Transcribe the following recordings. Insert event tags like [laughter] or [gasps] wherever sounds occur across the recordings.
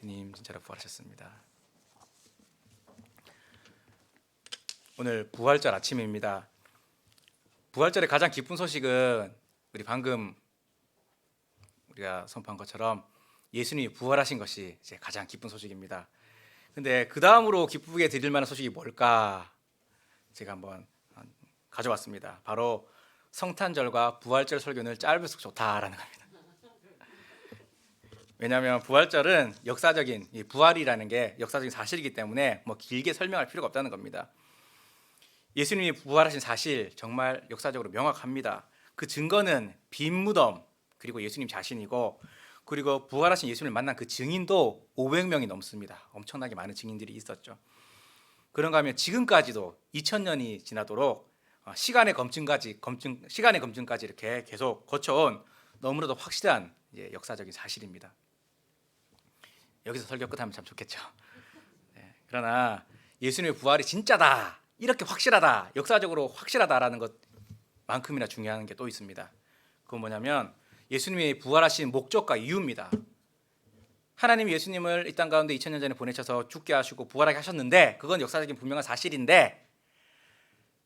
주님 진짜로 부활하셨습니다. 오늘 부활절 아침입니다. 부활절의 가장 기쁜 소식은 우리 방금 우리가 선포한 것처럼 예수님이 부활하신 것이 이제 가장 기쁜 소식입니다. 근데 그 다음으로 기쁘게 드릴 만한 소식이 뭘까? 제가 한번 가져왔습니다. 바로 성탄절과 부활절 설교는 짧을수록 좋다라는 겁니다. 왜냐하면 부활절은 역사적인 이 부활이라는 게 역사적인 사실이기 때문에 뭐 길게 설명할 필요가 없다는 겁니다. 예수님이 부활하신 사실 정말 역사적으로 명확합니다. 그 증거는 빈 무덤 그리고 예수님 자신이고 그리고 부활하신 예수님을 만난 그 증인도 500명이 넘습니다. 엄청나게 많은 증인들이 있었죠. 그런가 하면 지금까지도 2000년이 지나도록 어, 시간의 검증까지 검증 시간의 검증까지 이렇게 계속 거쳐온 너무나도 확실한 역사적인 사실입니다. 여기서 설교 끝하면 참 좋겠죠. 네, 그러나 예수님의 부활이 진짜다 이렇게 확실하다 역사적으로 확실하다라는 것만큼이나 중요한 게 또 있습니다. 그건 뭐냐면 예수님이 부활하신 목적과 이유입니다. 하나님이 예수님을 이 땅 가운데 2000년 전에 보내셔서 죽게 하시고 부활하게 하셨는데 그건 역사적인 분명한 사실인데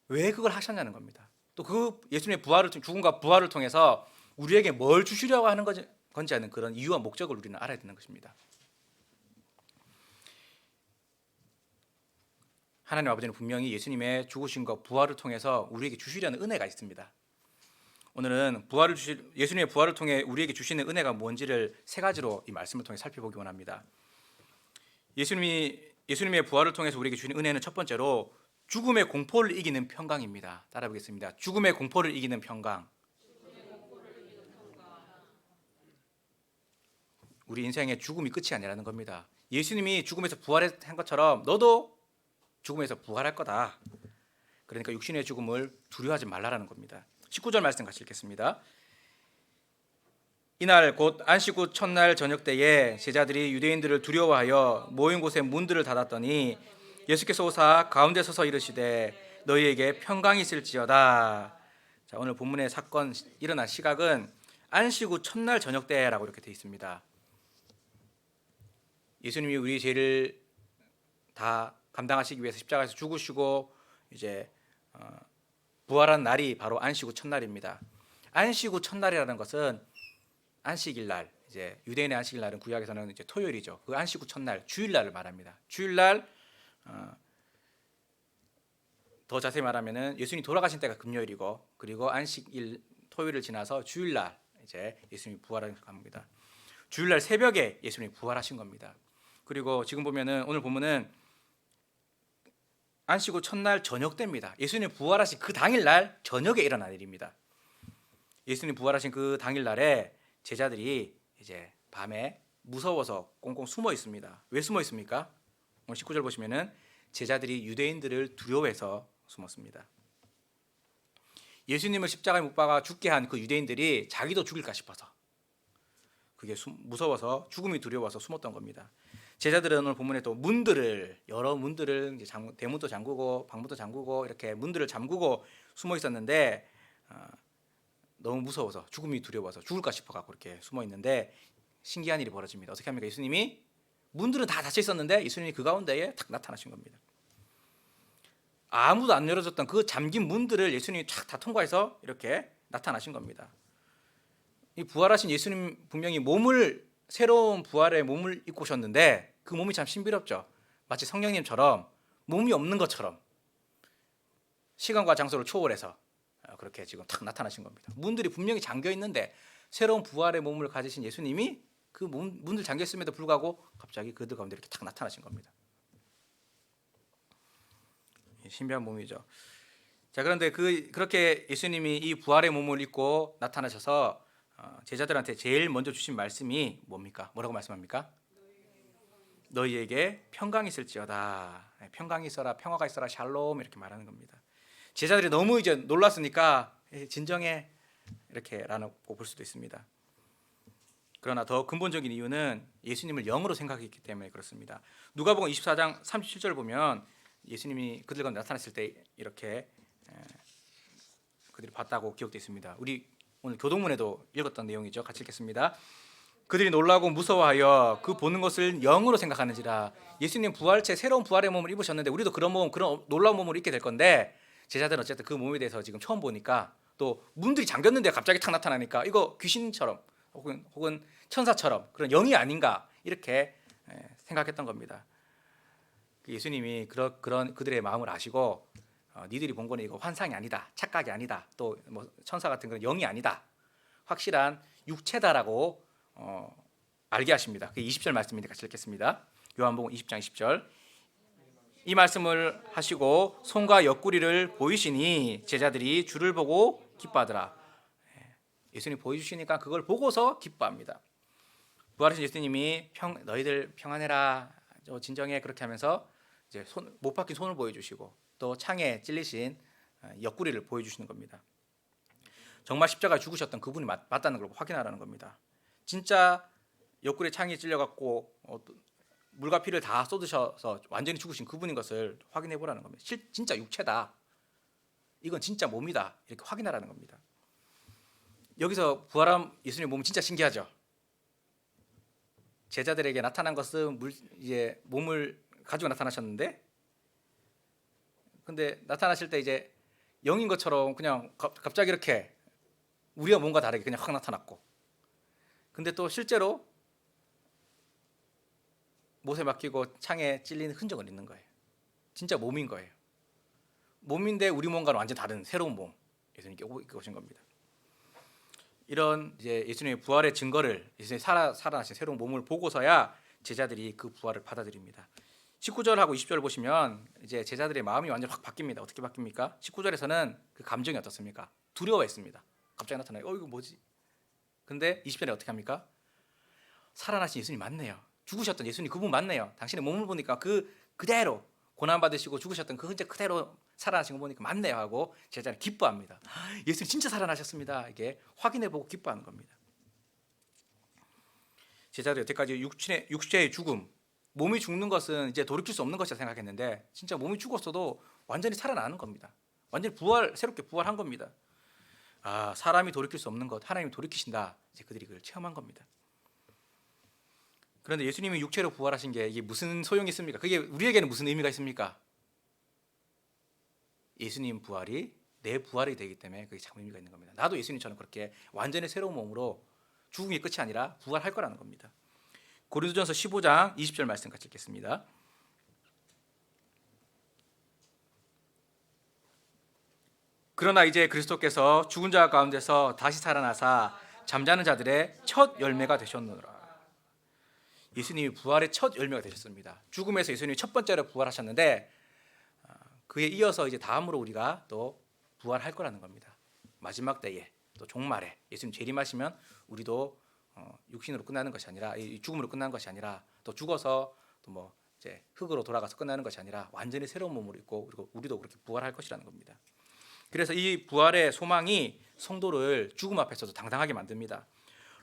왜 그걸 하셨냐는 겁니다. 또 그 예수님의 부활을 죽음과 부활을 통해서 우리에게 뭘 주시려고 하는 건지 하는 그런 이유와 목적을 우리는 알아야 되는 것입니다. 하나님 아버지는 분명히 예수님의 죽으심과 부활을 통해서 우리에게 주시려는 은혜가 있습니다. 오늘은 부활을 주실 예수님의 부활을 통해 우리에게 주시는 은혜가 뭔지를 세 가지로 이 말씀을 통해 살펴보기 원합니다. 예수님이 예수님의 부활을 통해서 우리에게 주시는 은혜는 첫 번째로 죽음의 공포를 이기는 평강입니다. 따라 보겠습니다. 죽음의 공포를 이기는 평강. 우리 인생의 죽음이 끝이 아니라는 겁니다. 예수님이 죽음에서 부활한 것처럼 너도 죽음에서 부활할 거다. 그러니까 육신의 죽음을 두려워하지 말라라는 겁니다. 19절 말씀 같이 읽겠습니다. 이날 곧 안식 후 첫날 저녁 때에 제자들이 유대인들을 두려워하여 모인 곳에 문들을 닫았더니 예수께서 오사 가운데 서서 이르시되 너희에게 평강이 있을지어다. 자, 오늘 본문의 사건 일어난 시각은 안식 후 첫날 저녁 때라고 이렇게 되어 있습니다. 예수님이 우리 죄를 다 감당하시기 위해서 십자가에서 죽으시고 이제 어, 부활한 날이 바로 안식 후 첫날입니다. 안식 후 첫날이라는 것은 안식일 날 이제 유대인의 안식일 날은 구약에서는 이제 토요일이죠. 그 안식 후 첫날 주일날을 말합니다. 주일날 어, 더 자세히 말하면은 예수님이 돌아가신 때가 금요일이고 그리고 안식일 토요일을 지나서 주일날 이제 예수님이 부활하는 겁니다. 주일날 새벽에 예수님이 부활하신 겁니다. 그리고 지금 보면은 오늘 보면은 안식 후 첫날 저녁 때입니다. 예수님 부활하신 그 당일 날 저녁에 일어난 일입니다. 예수님 부활하신 그 당일 날에 제자들이 이제 밤에 무서워서 꽁꽁 숨어 있습니다. 왜 숨어 있습니까? 오늘 19절 보시면은 제자들이 유대인들을 두려워해서 숨었습니다. 예수님을 십자가에 못 박아 죽게 한 그 유대인들이 자기도 죽일까 싶어서 그게 무서워서 죽음이 두려워서 숨었던 겁니다. 제자들은 오늘 본문에 또 문들을 여러 문들을 이제 잠, 대문도 잠그고 방문도 잠그고 이렇게 문들을 잠그고 숨어 있었는데 어, 너무 무서워서 죽음이 두려워서 죽을까 싶어 갖고 이렇게 숨어 있는데 신기한 일이 벌어집니다. 어떻게 합니까? 예수님이 문들은 다 닫혀 있었는데 예수님이 그 가운데에 탁 나타나신 겁니다. 아무도 안 열어줬던 그 잠긴 문들을 예수님이 탁다 통과해서 이렇게 나타나신 겁니다. 이 부활하신 예수님 분명히 몸을 새로운 부활의 몸을 입고 오셨는데 그 몸이 참 신비롭죠. 마치 성령님처럼 몸이 없는 것처럼 시간과 장소를 초월해서 어, 그렇게 지금 탁 나타나신 겁니다. 문들이 분명히 잠겨 있는데 새로운 부활의 몸을 가지신 예수님이 그 문, 문들 잠겨 있음에도 불구하고 갑자기 그들 가운데 이렇게 탁 나타나신 겁니다. 신비한 몸이죠. 자 그런데 그 그렇게 예수님이 이 부활의 몸을 입고 나타나셔서 어, 제자들한테 제일 먼저 주신 말씀이 뭡니까? 뭐라고 말씀합니까? 너희에게 평강이 있을지어다. 네, 평강이 있어라, 평화가 있어라, 샬롬 이렇게 말하는 겁니다. 제자들이 너무 이제 놀랐으니까 진정해 이렇게라고 볼 수도 있습니다. 그러나 더 근본적인 이유는 예수님을 영으로 생각했기 때문에 그렇습니다. 누가복음 24장 37절 보면 예수님이 그들과 나타났을 때 이렇게 그들이 봤다고 기록되어 있습니다. 우리 오늘 교동문에도 읽었던 내용이죠. 같이 읽겠습니다. 그들이 놀라고 무서워하여 그 보는 것을 영으로 생각하는지라 예수님 부활체 새로운 부활의 몸을 입으셨는데 우리도 그런 몸 그런 놀라운 몸을 입게 될 건데 제자들은 어쨌든 그 몸에 대해서 지금 처음 보니까 또 문들이 잠겼는데 갑자기 탁 나타나니까 이거 귀신처럼 혹은 혹은 천사처럼 그런 영이 아닌가 이렇게 예, 생각했던 겁니다. 그 예수님이 그런 그들의 마음을 아시고 어, 니들이 본 거는 이거 환상이 아니다, 착각이 아니다, 또 뭐 천사 같은 그런 영이 아니다, 확실한 육체다라고 어, 알게 하십니다. 그 20절 말씀인데 같이 읽겠습니다. 요한복음 20장 20절. 이 말씀을 하시고 손과 옆구리를 보이시니 제자들이 주를 보고 기뻐하더라. 예, 예수님 보여주시니까 그걸 보고서 기뻐합니다. 부활하신 예수님이 평 너희들 평안해라, 저 진정해 그렇게 하면서 이제 손, 못 박힌 손을 보여주시고 또 창에 찔리신 어, 옆구리를 보여주시는 겁니다. 정말 십자가 죽으셨던 그분이 맞, 맞다는 걸 확인하라는 겁니다. 진짜 옆구리 창에 찔려갖고 어, 또 물과 피를 다 쏟으셔서 완전히 죽으신 그분인 것을 확인해 보라는 겁니다. 실, 진짜 육체다. 이건 진짜 몸이다. 이렇게 확인하라는 겁니다. 여기서 부활한 예수님 몸 진짜 신기하죠. 제자들에게 나타난 것은 물, 이제 몸을 가지고 나타나셨는데, 근데 나타나실 때 이제 영인 것처럼 그냥 갑- 갑자기 이렇게 우리가 뭔가 다르게 그냥 확 나타났고, 근데 또 실제로 못에 맡기고 창에 찔리는 흔적은 있는 거예요. 진짜 몸인 거예요. 몸인데 우리 몸과는 완전 다른 새로운 몸 예수님께 오- 오신 겁니다. 이런 이제 예수님의 부활의 증거를 예수님 살아 살아나신 새로운 몸을 보고서야 제자들이 그 부활을 받아들입니다. 19절하고 20절 보시면 이제 제자들의 마음이 완전 확 바뀝니다. 어떻게 바뀝니까? 19절에서는 그 감정이 어떻습니까? 두려워했습니다. 갑자기 나타나요. 어 이거 뭐지? 근데 20절에 어떻게 합니까? 살아나신 예수님 맞네요. 죽으셨던 예수님 그분 맞네요. 당신의 몸을 보니까 그 그대로 고난 받으시고 죽으셨던 그 흔적 그대로 살아나신 거 보니까 맞네요 하고 제자는 기뻐합니다. [gasps] 예수님 진짜 살아나셨습니다. 이게 확인해 보고 기뻐하는 겁니다. 제자들 여태까지 육신의 육체의 죽음, 몸이 죽는 것은 이제 돌이킬 수 없는 것이라 생각했는데 진짜 몸이 죽었어도 완전히 살아나는 겁니다. 완전히 부활 새롭게 부활한 겁니다. 아 사람이 돌이킬 수 없는 것 하나님이 돌이키신다. 이제 그들이 그걸 체험한 겁니다. 그런데 예수님이 육체로 부활하신 게 이게 무슨 소용이 있습니까? 그게 우리에게는 무슨 의미가 있습니까? 예수님 부활이 내 부활이 되기 때문에 그게 참 의미가 있는 겁니다. 나도 예수님처럼 그렇게 완전히 새로운 몸으로 죽음이 끝이 아니라 부활할 거라는 겁니다. 고린도전서 15장 20절 말씀 같이 읽겠습니다. 그러나 이제 그리스도께서 죽은 자 가운데서 다시 살아나사 잠자는 자들의 첫 열매가 되셨노라. 예수님이 부활의 첫 열매가 되셨습니다. 죽음에서 예수님이 첫 번째로 부활하셨는데 아, 그에 이어서 이제 다음으로 우리가 또 부활할 거라는 겁니다. 마지막 때에 또 종말에 예수님 재림하시면 우리도 어, 육신으로 끝나는 것이 아니라 이 죽음으로 끝나는 것이 아니라 또 죽어서 또 뭐 이제 흙으로 돌아가서 끝나는 것이 아니라 완전히 새로운 몸으로 있고 그리고 우리도 그렇게 부활할 것이라는 겁니다. 그래서 이 부활의 소망이 성도를 죽음 앞에서도 당당하게 만듭니다.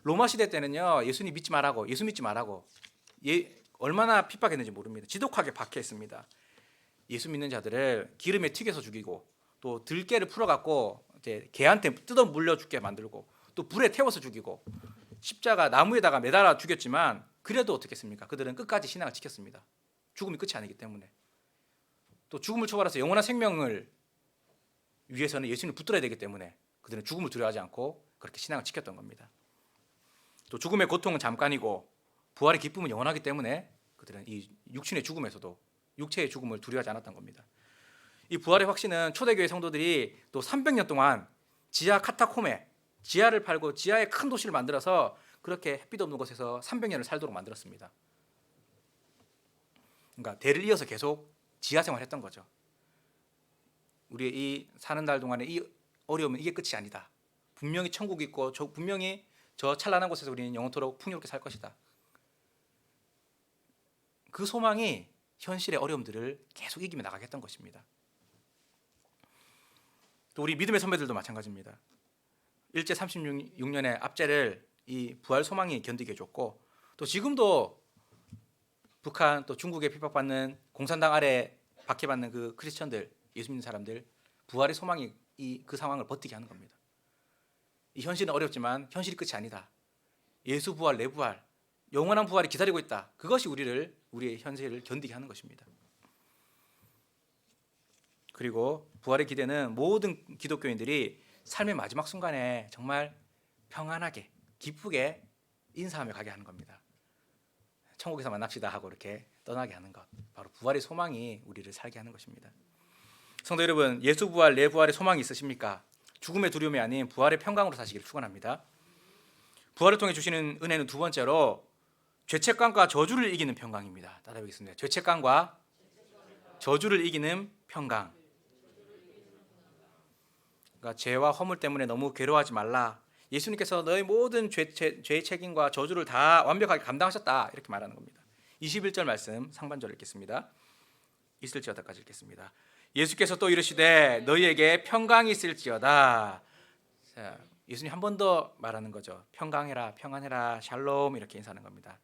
로마 시대 때는요 예수님 믿지 말라고 예수 믿지 말라고 예, 얼마나 핍박했는지 모릅니다. 지독하게 박해했습니다. 예수 믿는 자들을 기름에 튀겨서 죽이고 또 들깨를 풀어갖고 이제 개한테 뜯어 물려 죽게 만들고 또 불에 태워서 죽이고 십자가 나무에다가 매달아 죽였지만 그래도 어떻겠습니까? 그들은 끝까지 신앙을 지켰습니다. 죽음이 끝이 아니기 때문에 또 죽음을 초월해서 영원한 생명을 위해서는 예수님을 붙들어야 되기 때문에 그들은 죽음을 두려워하지 않고 그렇게 신앙을 지켰던 겁니다. 또 죽음의 고통은 잠깐이고 부활의 기쁨은 영원하기 때문에 그들은 이 육신의 죽음에서도 육체의 죽음을 두려워하지 않았던 겁니다. 이 부활의 확신은 초대교회 성도들이 또 300년 동안 지하 카타콤에 지하를 팔고 지하에 큰 도시를 만들어서 그렇게 햇빛 없는 곳에서 300년을 살도록 만들었습니다. 그러니까 대를 이어서 계속 지하 생활했던 거죠. 우리의 이 사는 날 동안에 이 어려움은 이게 끝이 아니다. 분명히 천국이 있고 저 분명히 저 찬란한 곳에서 우리는 영원토록 풍요롭게 살 것이다. 그 소망이 현실의 어려움들을 계속 이기며 나가겠던 것입니다. 또 우리 믿음의 선배들도 마찬가지입니다. 일제 36년의 압제를 이 부활 소망이 견디게 해줬고 또 지금도 북한 또 중국에 핍박받는 공산당 아래 박해받는 그 크리스천들 예수 믿는 사람들 부활의 소망이 이 그 상황을 버티게 하는 겁니다. 이 현실은 어렵지만 현실이 끝이 아니다. 예수 부활, 내 부활, 영원한 부활이 기다리고 있다. 그것이 우리를 우리의 현세를 견디게 하는 것입니다. 그리고 부활의 기대는 모든 기독교인들이 삶의 마지막 순간에 정말 평안하게 기쁘게 인사하며 가게 하는 겁니다. 천국에서 만납시다 하고 이렇게 떠나게 하는 것. 바로 부활의 소망이 우리를 살게 하는 것입니다. 성도 여러분, 예수 부활, 내 부활의 소망이 있으십니까? 죽음의 두려움이 아닌 부활의 평강으로 사시기를 축원합니다. 부활을 통해 주시는 은혜는 두 번째로 죄책감과 저주를 이기는 평강입니다. 따라해보겠습니다. 죄책감과 저주를 이기는 평강. 그러니까 죄와 허물 때문에 너무 괴로워하지 말라. 예수님께서 너의 모든 죄, 죄, 죄의 책임과 저주를 다 완벽하게 감당하셨다. 이렇게 말하는 겁니다. 21절 말씀 상반절 읽겠습니다. 있을지어다까지 읽겠습니다. 예수께서 또 이르시되 너희에게 평강이 있을지어다. 자, 예수님 한 번 더 말하는 거죠. 평강해라, 평안해라, 샬롬 이렇게 인사하는 겁니다.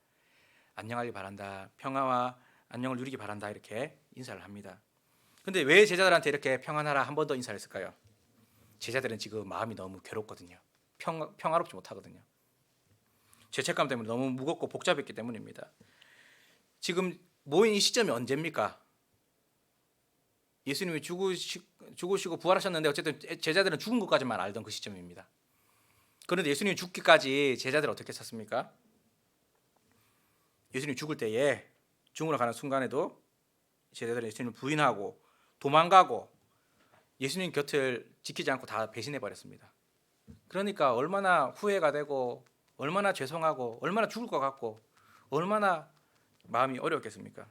안녕하기 바란다. 평화와 안녕을 누리기 바란다. 이렇게 인사를 합니다. 근데 왜 제자들한테 이렇게 평안하라 한 번 더 인사를 했을까요? 제자들은 지금 마음이 너무 괴롭거든요. 평, 평화롭지 못하거든요. 죄책감 때문에 너무 무겁고 복잡했기 때문입니다. 지금 모인 이 시점이 언제입니까? 예수님이 죽으시, 죽으시고 부활하셨는데 어쨌든 제자들은 죽은 것까지만 알던 그 시점입니다. 그런데 예수님이 죽기까지 제자들 어떻게 샀습니까? 예수님 죽을 때에 죽으러 가는 순간에도 제자들은 예수님을 부인하고 도망가고 예수님 곁을 지키지 않고 다 배신해 버렸습니다. 그러니까 얼마나 후회가 되고 얼마나 죄송하고 얼마나 죽을 것 같고 얼마나 마음이 어려웠겠습니까?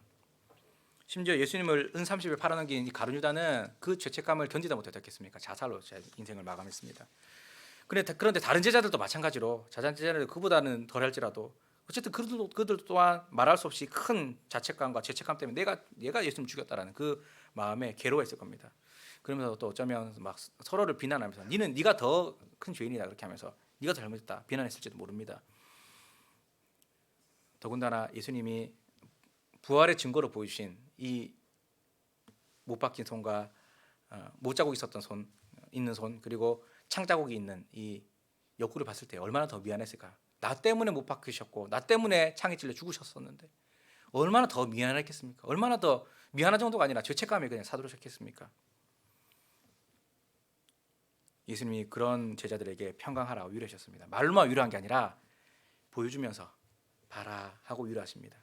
심지어 예수님을 은 30에 팔아넘긴 이 가룟 유다는 그 죄책감을 견디다 못했겠습니까? 자살로 제 인생을 마감했습니다. 그런데, 그런데 다른 제자들도 마찬가지로 자잔 제자들 그보다는 덜할지라도 어쨌든 그들도 그들 또한 말할 수 없이 큰 자책감과 죄책감 때문에 내가 내가 예수님 죽였다라는 그 마음에 괴로워했을 겁니다. 그러면서 또 어쩌면 막 서로를 비난하면서 니는 네가 더 큰 죄인이다 그렇게 하면서 네가 더 잘못했다 비난했을지도 모릅니다. 더군다나 예수님이 부활의 증거로 보여주신 이 못 박힌 손과 어, 못자국 있었던 손 있는 손 그리고 창 자국이 있는 이 옆구리 봤을 때 얼마나 더 미안했을까? 나 때문에 못 박히셨고 나 때문에 창에 찔려 죽으셨었는데 얼마나 더 미안했겠습니까? 얼마나 더 미안한 정도가 아니라 죄책감이 그냥 사들으셨겠습니까? 예수님이 그런 제자들에게 평강하라고 위로하셨습니다. 말로만 위로한 게 아니라 보여주면서 봐라 하고 위로하십니다.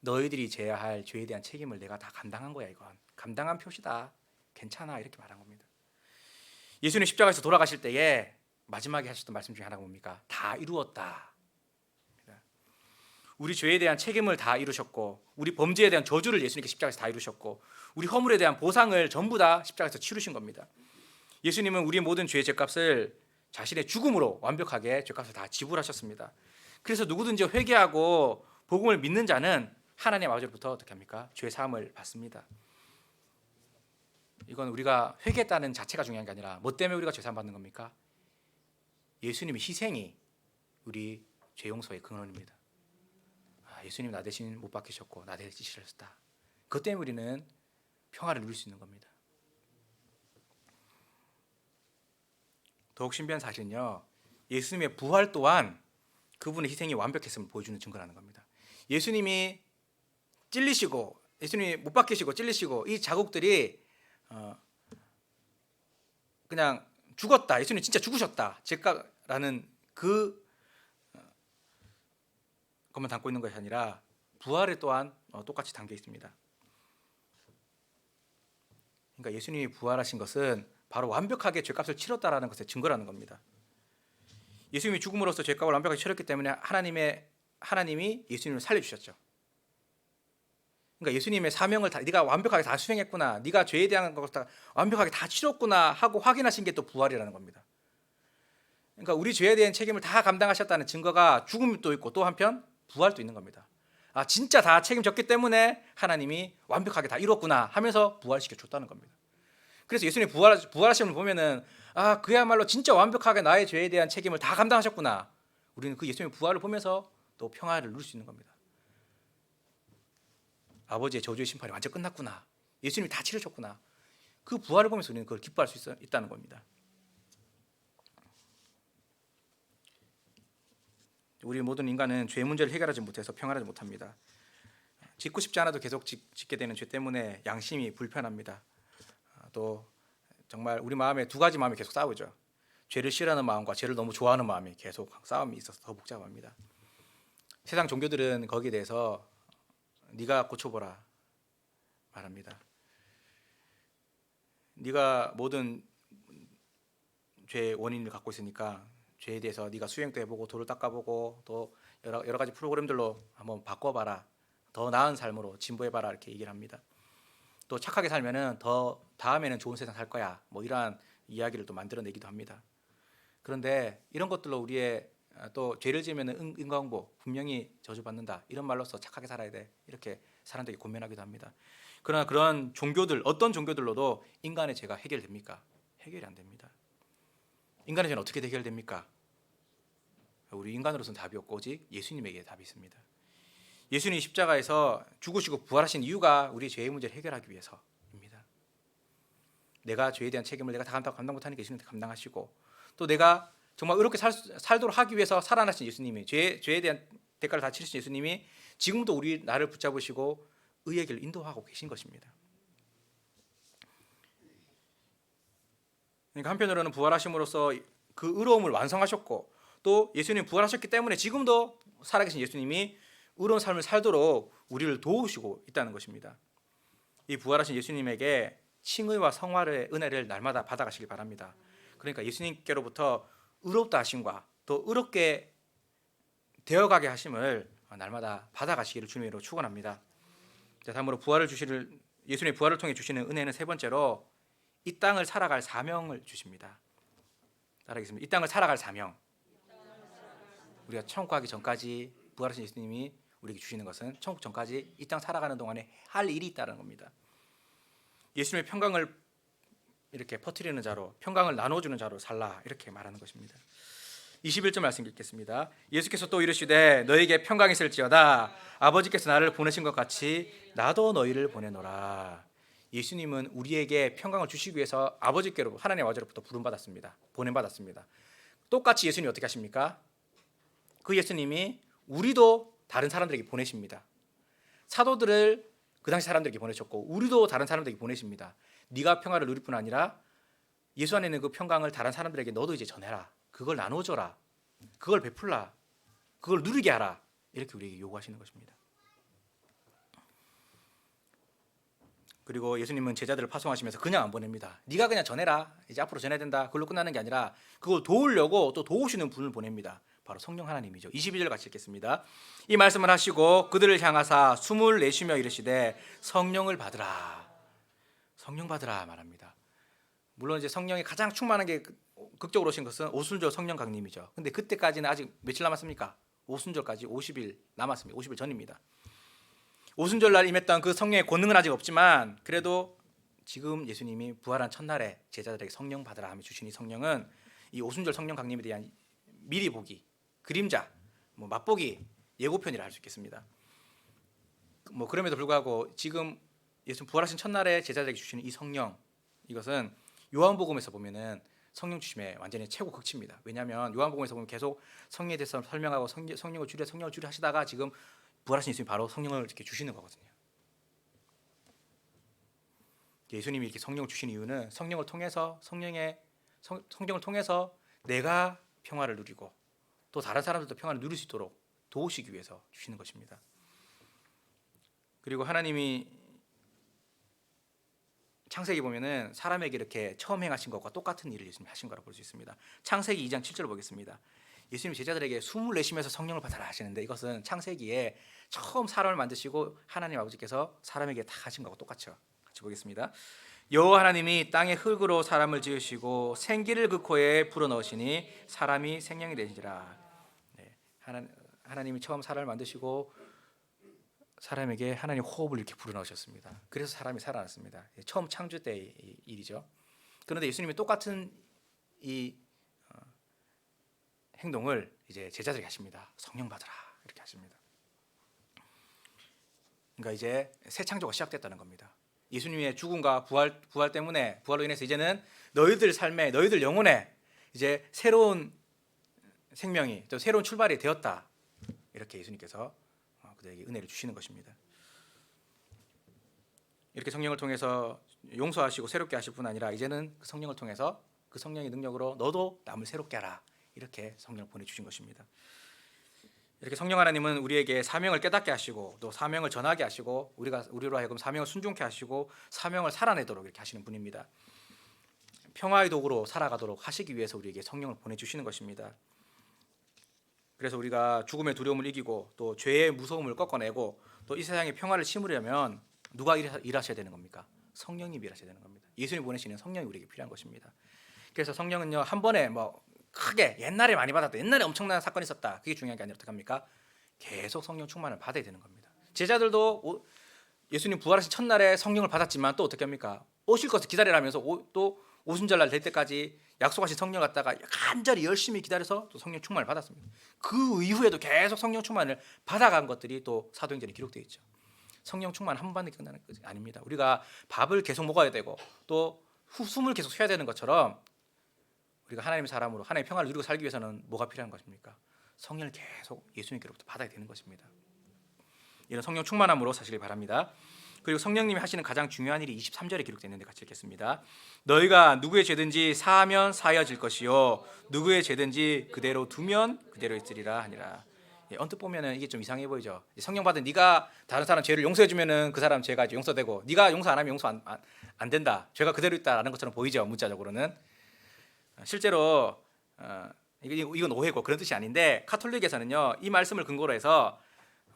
너희들이 져야 할 죄에 대한 책임을 내가 다 감당한 거야 이건 감당한 표시다 괜찮아 이렇게 말한 겁니다. 예수님 십자가에서 돌아가실 때에 마지막에 하셨던 말씀 중에 하나가 뭡니까? 다 이루었다. 우리 죄에 대한 책임을 다 이루셨고 우리 범죄에 대한 저주를 예수님께 십자가에서 다 이루셨고 우리 허물에 대한 보상을 전부 다 십자가에서 치르신 겁니다. 예수님은 우리의 모든 죄의 죄값을 자신의 죽음으로 완벽하게 죄값을 다 지불하셨습니다. 그래서 누구든지 회개하고 복음을 믿는 자는 하나님 아버지로부터 어떻게 합니까? 죄 사함을 받습니다. 이건 우리가 회개했다는 자체가 중요한 게 아니라 뭐 때문에 우리가 죄 사함 받는 겁니까? 예수님의 희생이 우리 죄 용서의 근원입니다. 아, 예수님 나 대신 못 박히셨고 나 대신 지시하셨다. 그것 때문에 우리는 평화를 누릴 수 있는 겁니다. 더욱 신비한 사실은요. 예수님의 부활 또한 그분의 희생이 완벽했음을 보여주는 증거라는 겁니다. 예수님이 찔리시고 예수님이 못 박히시고 찔리시고 이 자국들이 어, 그냥 죽었다. 예수님 진짜 죽으셨다. 제가라는 그 어, 것만 담고 있는 것이 아니라 부활에 또한 어, 똑같이 담겨 있습니다. 그러니까 예수님이 부활하신 것은 바로 완벽하게 죄값을 치렀다라는 것의 증거라는 겁니다. 예수님이 죽음으로써 죄값을 완벽하게 치렀기 때문에 하나님의 하나님이 예수님을 살려 주셨죠. 그러니까 예수님의 사명을 다 네가 완벽하게 다 수행했구나. 네가 죄에 대한 것을 다 완벽하게 다 치렀구나 하고 확인하신 게 또 부활이라는 겁니다. 그러니까 우리 죄에 대한 책임을 다 감당하셨다는 증거가 죽음도 있고 또 한편 부활도 있는 겁니다. 아 진짜 다 책임졌기 때문에 하나님이 완벽하게 다 이뤘구나 하면서 부활시켜 줬다는 겁니다. 그래서 예수님 부활 부활하심을 보면은 아 그야말로 진짜 완벽하게 나의 죄에 대한 책임을 다 감당하셨구나. 우리는 그 예수님의 부활을 보면서 또 평화를 누릴 수 있는 겁니다. 아버지의 저주의 심판이 완전 끝났구나. 예수님이 다 치르셨구나. 그 부활을 보면서 우리는 그걸 기뻐할 수 있, 있다는 겁니다. 우리 모든 인간은 죄 문제를 해결하지 못해서 평안하지 못합니다. 짓고 싶지 않아도 계속 짓, 짓게 되는 죄 때문에 양심이 불편합니다. 아, 또 정말 우리 마음에 두 가지 마음이 계속 싸우죠. 죄를 싫어하는 마음과 죄를 너무 좋아하는 마음이 계속 싸움이 있어서 더 복잡합니다. 세상 종교들은 거기에 대해서 네가 고쳐보라 말합니다. 네가 모든 죄의 원인을 갖고 있으니까 죄에 대해서 네가 수행도 해보고 돌을 닦아보고 또 여러, 여러 가지 프로그램들로 한번 바꿔봐라 더 나은 삶으로 진보해봐라 이렇게 얘기를 합니다. 또 착하게 살면은 더 다음에는 좋은 세상 살 거야 뭐 이러한 이야기를 또 만들어내기도 합니다. 그런데 이런 것들로 우리의 아, 또 죄를 지으면 은, 인과응보 분명히 저주받는다 이런 말로써 착하게 살아야 돼 이렇게 사람들이 고민하기도 합니다. 그러나 그런 종교들 어떤 종교들로도 인간의 죄가 해결됩니까? 해결이 안 됩니다. 인간의 죄는 어떻게 해결됩니까? 우리 인간으로서는 답이 없고 오직 예수님에게 답이 있습니다. 예수님 십자가에서 죽으시고 부활하신 이유가 우리 죄의 문제를 해결하기 위해서입니다. 내가 죄에 대한 책임을 내가 다 감당, 감당 못하니까 예수님한테 감당하시고 또 내가 정말 의롭게 살, 수- 살도록 하기 위해서 살아나신 예수님이 죄, 죄에 대한 대가를 다 치르신 예수님이 지금도 우리 나를 붙잡으시고 의의 길을 인도하고 계신 것입니다. 그러니까 한편으로는 부활하심으로써 그 의로움을 완성하셨고 또 예수님 부활하셨기 때문에 지금도 살아계신 예수님이 의로운 삶을 살도록 우리를 도우시고 있다는 것입니다. 이 부활하신 예수님에게 칭의와 성화의 은혜를 날마다 받아가시길 바랍니다. 그러니까 예수님께로부터 의롭다 하심과 또 의롭게 되어가게 하심을 날마다 받아가시기를 주님으로 축원합니다. 자, 다음으로 부활을 주시를 예수님의 부활을 통해 주시는 은혜는 세 번째로 이 땅을 살아갈 사명을 주십니다. 따라하겠습니다. 이 땅을 살아갈 사명. 우리가 천국 가기 전까지 부활하신 예수님이 우리에게 주시는 것은 천국 전까지 이 땅 살아가는 동안에 할 일이 있다는 겁니다. 예수님의 평강을 이렇게 퍼뜨리는 자로 평강을 나눠주는 자로 살라 이렇게 말하는 것입니다. 21절 말씀 읽겠습니다. 예수께서 또 이르시되 너에게 평강이 있을지어다 아버지께서 나를 보내신 것 같이 나도 너희를 보내노라. 예수님은 우리에게 평강을 주시기 위해서 아버지께로 하나님 아버지로부터 부름 받았습니다. 보냄 받았습니다. 똑같이 예수님이 어떻게 하십니까? 그 예수님이 우리도 다른 사람들에게 보내십니다. 사도들을 그 당시 사람들에게 보내셨고 우리도 다른 사람들에게 보내십니다. 네가 평화를 누릴 뿐 아니라 예수 안에 있는 그 평강을 다른 사람들에게 너도 이제 전해라. 그걸 나눠줘라. 그걸 베풀라. 그걸 누리게 하라. 이렇게 우리에게 요구하시는 것입니다. 그리고 예수님은 제자들을 파송하시면서 그냥 안 보냅니다. 네가 그냥 전해라. 이제 앞으로 전해야 된다. 그걸로 끝나는 게 아니라 그걸 도우려고 또 도우시는 분을 보냅니다. 바로 성령 하나님이죠. 22절 같이 읽겠습니다. 이 말씀을 하시고 그들을 향하사 숨을 내쉬며 이르시되 성령을 받으라. 성령 받으라 말합니다. 물론 이제 성령이 가장 충만한 게 극적으로 오신 것은 오순절 성령 강림이죠. 근데 그때까지는 아직 며칠 남았습니까? 오순절까지 50일 남았습니다. 50일 전입니다. 오순절 날 임했던 그 성령의 권능은 아직 없지만 그래도 지금 예수님이 부활한 첫날에 제자들에게 성령 받으라 하며 주신 이 성령은 이 오순절 성령 강림에 대한 미리 보기, 그림자, 뭐 맛보기, 예고편이라 할 수 있겠습니다. 뭐 그럼에도 불구하고 지금 예수 부활하신 첫날에 제자들에게 주시는 이 성령 이것은 요한복음에서 보면은 성령 주심의 완전히 최고 극치입니다. 왜냐하면 요한복음에서 보면 계속 성령에 대해서 설명하고 성령, 성령을 주려 성령을 주려 하시다가 지금 부활하신 예수님 바로 성령을 이렇게 주시는 거거든요. 예수님이 이렇게 성령을 주신 이유는 성령을 통해서 성령의 성, 성령을 통해서 내가 평화를 누리고 또 다른 사람들도 평화를 누릴 수 있도록 도우시기 위해서 주시는 것입니다. 그리고 하나님이 창세기 보면은 사람에게 이렇게 처음 행하신 것과 똑같은 일을 예수님이 하신 거라고 볼 수 있습니다. 창세기 2장 7절 보겠습니다. 예수님 제자들에게 숨을 내쉬면서 성령을 받아라 하시는데 이것은 창세기에 처음 사람을 만드시고 하나님 아버지께서 사람에게 다 하신 거하고 똑같죠. 같이 보겠습니다. 여호와 하나님이 땅의 흙으로 사람을 지으시고 생기를 그 코에 불어 넣으시니 사람이 생명이 되시라. 네, 하나, 하나님이 처음 사람을 만드시고 사람에게 하나님 호흡을 이렇게 불어넣으셨습니다. 그래서 사람이 살아났습니다. 처음 창조 때의 이 일이죠. 그런데 예수님이 똑같은 이 어, 행동을 이제 제자들에게 하십니다. 성령 받으라 이렇게 하십니다. 그러니까 이제 새 창조가 시작됐다는 겁니다. 예수님의 죽음과 부활 부활 때문에 부활로 인해서 이제는 너희들 삶에 너희들 영혼에 이제 새로운 생명이 또 새로운 출발이 되었다. 이렇게 예수님께서 어, 그들에게 은혜를 주시는 것입니다. 이렇게 성령을 통해서 용서하시고 새롭게 하실 뿐 아니라 이제는 그 성령을 통해서 그 성령의 능력으로 너도 남을 새롭게 하라 이렇게 성령을 보내 주신 것입니다. 이렇게 성령 하나님은 우리에게 사명을 깨닫게 하시고 또 사명을 전하게 하시고 우리가 우리로 하여금 사명을 순종케 하시고 사명을 살아내도록 이렇게 하시는 분입니다. 평화의 도구로 살아가도록 하시기 위해서 우리에게 성령을 보내 주시는 것입니다. 그래서 우리가 죽음의 두려움을 이기고 또 죄의 무서움을 꺾어내고 또 이 세상에 평화를 심으려면 누가 일하- 일하셔야 되는 겁니까? 성령님이 일하셔야 되는 겁니다. 예수님 보내시는 성령이 우리에게 필요한 것입니다. 그래서 성령은요 한 번에 뭐 크게 옛날에 많이 받았다 옛날에 엄청난 사건이 있었다 그게 중요한 게 아니라 어떻게 합니까? 계속 성령 충만을 받아야 되는 겁니다. 제자들도 오- 예수님 부활하신 첫날에 성령을 받았지만 또 어떻게 합니까? 오실 것을 기다리라면서 오- 또 오순절날 될 때까지 약속하신 성령 갖다가 간절히 열심히 기다려서 또 성령 충만을 받았습니다. 그 이후에도 계속 성령 충만을 받아간 것들이 또 사도행전에 기록되어 있죠. 성령 충만 한 번에 끝나는 것이 아닙니다. 우리가 밥을 계속 먹어야 되고 또 후- 숨을 계속 쉬어야 되는 것처럼 우리가 하나님의 사람으로 하나님의 평화를 누리고 살기 위해서는 뭐가 필요한 것입니까? 성령을 계속 예수님께로부터 받아야 되는 것입니다. 이런 성령 충만함으로 사시길 바랍니다. 그리고 성령님이 하시는 가장 중요한 일이 23절에 기록되어 있는데 같이 읽겠습니다. 너희가 누구의 죄든지 사하면 사하여질 것이요 누구의 죄든지 그대로 두면 그대로 있으리라 하니라. 예, 언뜻 보면은 이게 좀 이상해 보이죠. 성령 받은 네가 다른 사람 죄를 용서해 주면은 그 사람 죄가 용서되고 네가 용서 안 하면 용서 안, 안, 안 된다. 죄가 그대로 있다라는 것처럼 보이죠. 문자적으로는 실제로 어, 이건 오해고 그런 뜻이 아닌데 카톨릭에서는요 이 말씀을 근거로 해서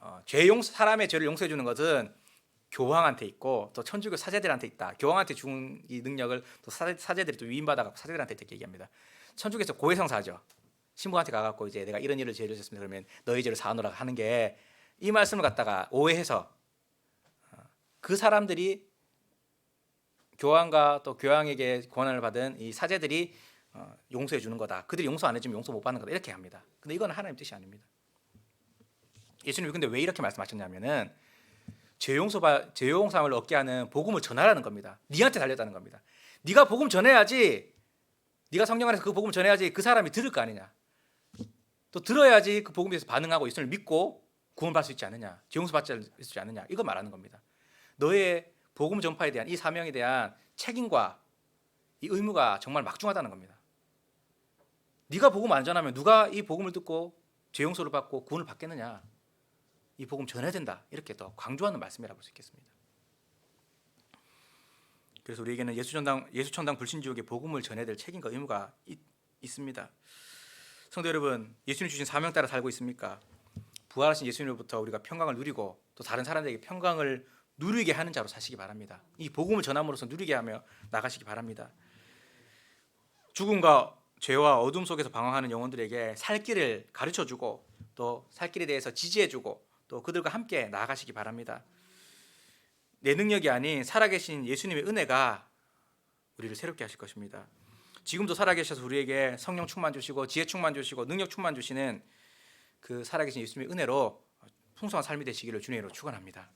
어, 죄 용서 사람의 죄를 용서해 주는 것은 교황한테 있고 또 천주교 사제들한테 있다. 교황한테 준 이 능력을 또 사제, 사제들이 또 위임받아 사제들한테 이렇게 얘기합니다. 천주교에서 고해성 사죠. 신부한테 가갖고 이제 내가 이런 일을 죄를 졌습니다. 그러면 너희 죄를 사하노라 하는 게 이 말씀을 갖다가 오해해서 어, 그 사람들이 교황과 또 교황에게 권한을 받은 이 사제들이 어, 용서해 주는 거다. 그들이 용서 안 해주면 용서 못 받는 거다. 이렇게 합니다. 근데 이건 하나님 뜻이 아닙니다. 예수님이 근데 왜 이렇게 말씀하셨냐면은 죄 용서 죄 용서함을 얻게 하는 복음을 전하라는 겁니다. 니한테 달렸다는 겁니다. 네가 복음 전해야지. 네가 성령 안에서 그 복음 전해야지 그 사람이 들을 거 아니냐. 또 들어야지 그 복음에 대해서 반응하고 예수님을 믿고 구원 받을 수 있지 않느냐. 죄 용서 받지 수 있지 않느냐. 이거 말하는 겁니다. 너의 복음 전파에 대한 이 사명에 대한 책임과 이 의무가 정말 막중하다는 겁니다. 네가 복음 안 전하면 누가 이 복음을 듣고 죄 용서를 받고 구원을 받겠느냐? 이 복음 전해야 된다. 이렇게 더 강조하는 말씀이라고 볼 수 있겠습니다. 그래서 우리에게는 예수천당 예수천당 불신 지옥의 복음을 전해야 될 책임과 의무가 있, 있습니다. 성도 여러분, 예수님 주신 사명 따라 살고 있습니까? 부활하신 예수님으로부터 우리가 평강을 누리고 또 다른 사람들에게 평강을 누리게 하는 자로 사시기 바랍니다. 이 복음을 전함으로써 누리게 하며 나가시기 바랍니다. 죽음과 죄와 어둠 속에서 방황하는 영혼들에게 살 길을 가르쳐 주고 또 살 길에 대해서 지지해 주고 또 그들과 함께 나아가시기 바랍니다. 내 능력이 아닌 살아계신 예수님의 은혜가 우리를 새롭게 하실 것입니다. 지금도 살아계셔서 우리에게 성령 충만 주시고 지혜 충만 주시고 능력 충만 주시는 그 살아계신 예수님의 은혜로 풍성한 삶이 되시기를 주님으로 축원합니다.